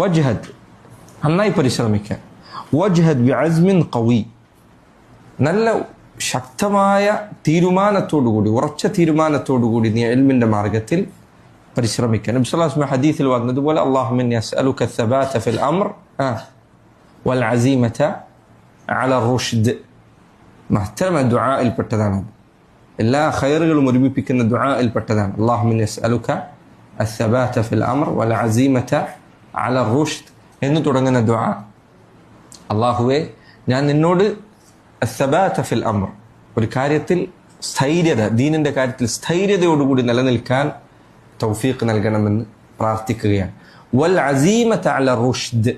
വജ്ഹദ് നന്നായി പരിശ്രമിക്കാൻ വജ്ഹദ് ബി അസ്മിൻ ഖവി നല്ല ശക്തമായ തീരുമാനത്തോടുകൂടി ഉറച്ച തീരുമാനത്തോടുകൂടി നീ എൽമിന്റെ മാർഗത്തിൽ പരിശ്രമിക്കാൻ നബ്സല്ലാസ്മ ഹദീസിൽ വന്നതുപോലെ അള്ളാഹുമിൻ യസ്അലുക الثبات في الأمر آه. والعزيمة على الرشد മഹത്തരമ ദുആയിൽ പെട്ടതാണ് എല്ലാ ഖൈറുകളും ഒരുമിപ്പിക്കുന്ന ദുആയിൽ പെട്ടതാണ് അള്ളാഹുമിൻ യസ്അലുക الثبات في الأمر والعزيمة അല റുഷ്ദ് എന്ന് തുടങ്ങുന്ന ദ്വാ അള്ളാഹുവെ ഞാൻ നിന്നോട് ഫിൽ അമർ ഒരു കാര്യത്തിൽ സ്ഥൈര്യത ദീനിന്റെ കാര്യത്തിൽ സ്ഥൈര്യതയോടുകൂടി നിലനിൽക്കാൻ തൗഫീഖ് നൽകണമെന്ന് പ്രാർത്ഥിക്കുകയാണ്. വൽ അസീമ അല റുഷ്ദ്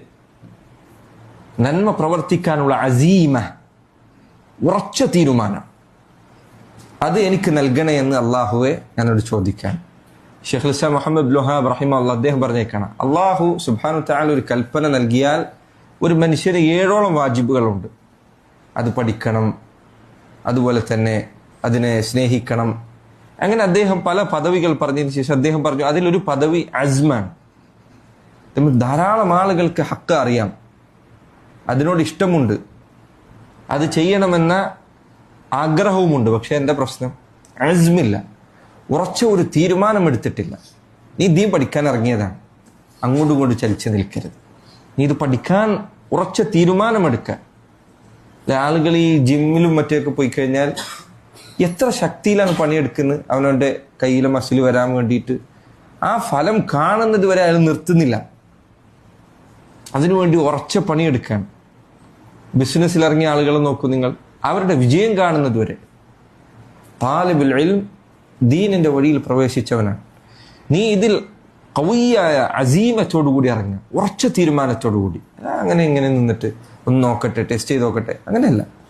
നന്മ പ്രവർത്തിക്കാനുള്ള അസീമ ഉറച്ച തീരുമാനം. അത് എനിക്ക് നൽകണേ എന്ന് അള്ളാഹുവെ ഞാനോട് ചോദിക്കാൻ ഷെയ്ഖ് ഇസ്ലാം മുഹമ്മദ് ലുഹാബ് റഹിമ അള്ളാഹ് അദ്ദേഹം പറഞ്ഞേക്കാണ്. അള്ളാഹു സുബാനു താല ഒരു കൽപ്പന നൽകിയാൽ ഒരു മനുഷ്യന് ഏഴോളം വാജിബുകളുണ്ട്. അത് പഠിക്കണം അതുപോലെ തന്നെ അതിനെ സ്നേഹിക്കണം. അങ്ങനെ അദ്ദേഹം പല പദവികൾ പറഞ്ഞതിന് ശേഷം അദ്ദേഹം പറഞ്ഞു അതിലൊരു പദവി അസ്മാണ് നമ്മൾ ധാരാളം ആളുകൾക്ക് ഹക്ക് അറിയാം. അതിനോട് ഇഷ്ടമുണ്ട്. അത് ചെയ്യണമെന്ന ആഗ്രഹവുമുണ്ട്. പക്ഷെ എന്താ പ്രശ്നം? അസ്മില്ല. ഉറച്ച ഒരു തീരുമാനം എടുത്തിട്ടില്ല നീ ദീ പഠിക്കാൻ ഇറങ്ങിയതാണ്. അങ്ങോട്ടും ഇങ്ങോട്ടും ചലിച്ച് നിൽക്കരുത്. നീ ഇത് പഠിക്കാൻ ഉറച്ച തീരുമാനമെടുക്കാൻ അല്ലെ, ആളുകൾ ഈ ജിമ്മിലും മറ്റൊക്കെ പോയി കഴിഞ്ഞാൽ എത്ര ശക്തിയിലാണ് പണിയെടുക്കുന്നത്? അവനവന്റെ കയ്യിലെ മസിൽ വരാൻ വേണ്ടിയിട്ട്. ആ ഫലം കാണുന്നത് വരെ അയാൾ നിർത്തുന്നില്ല. അതിനുവേണ്ടി ഉറച്ച പണിയെടുക്കാൻ ബിസിനസ്സിൽ ഇറങ്ങിയ ആളുകളെ നോക്കൂ നിങ്ങൾ. അവരുടെ വിജയം കാണുന്നത് വരെ. താലിബുൽ ഇൽം ദീനിന്റെ വഴിയിൽ പ്രവേശിച്ചവനാണ്. നീ ഇതിൽ കവിയായ അസീമത്തോടുകൂടി ഇറങ്ങുക ഉറച്ച തീരുമാനത്തോടുകൂടി അങ്ങനെ ഇങ്ങനെ നിന്നിട്ട് ഒന്ന് നോക്കട്ടെ ടെസ്റ്റ് ചെയ്ത് നോക്കട്ടെ. അങ്ങനെയല്ല.